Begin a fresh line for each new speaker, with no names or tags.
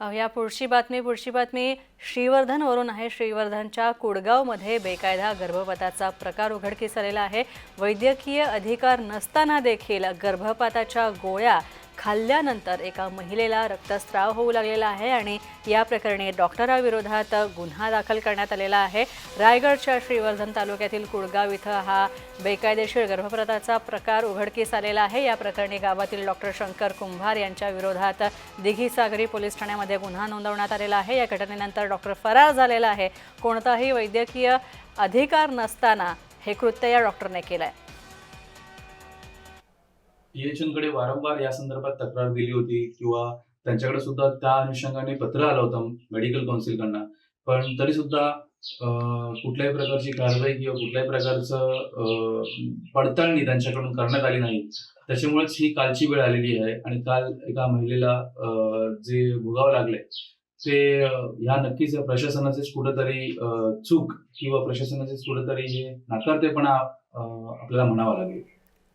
या पुढची बातमी पुढची बातमी. श्रीवर्धनवरून आहे. श्रीवर्धनच्या कुडगावमध्ये बेकायदा गर्भपाताचा प्रकार उघडकीस आलेला आहे. वैद्यकीय अधिकार नसताना देखील गर्भपाताच्या गोळ्या खाल्ल्यानंतर एका महिलेला रक्तस्राव होऊ लागलेला आहे आणि या प्रकरणी डॉक्टराविरोधात गुन्हा दाखल करण्यात आलेला आहे. रायगडच्या श्रीवर्धन तालुक्यातील कुडगाव इथं हा बेकायदेशीर गर्भपाताचा प्रकार उघडकीस आलेला आहे. या प्रकरणी गावातील डॉक्टर शंकर कुंभार यांच्या विरोधात दिघी सागरी पोलीस ठाण्यामध्ये गुन्हा नोंदवण्यात आलेला आहे. या घटनेनंतर डॉक्टर फरार झालेला आहे. कोणताही वैद्यकीय अधिकार नसताना हे कृत्य या डॉक्टरने केलं आहे
कडे वारंवार या संदर्भात तक्रार दिली होती किंवा त्यांच्याकडे सुद्धा त्या अनुषंगाने पत्र आलं होतं मेडिकल काउन्सिलकडनं पण तरी सुद्धा कुठल्याही प्रकारची कारवाई किंवा कुठल्याही प्रकारचं पडताळणी त्यांच्याकडून करण्यात आली नाही. त्याच्यामुळेच ही कालची वेळ आलेली आहे आणि काल एका महिलेला जे भोगावं लागले ते ह्या नक्कीच या प्रशासनाचेच कुठेतरी चूक किंवा प्रशासनाचेच कुठेतरी हे नाकारतेपणा आपल्याला म्हणावा लागेल.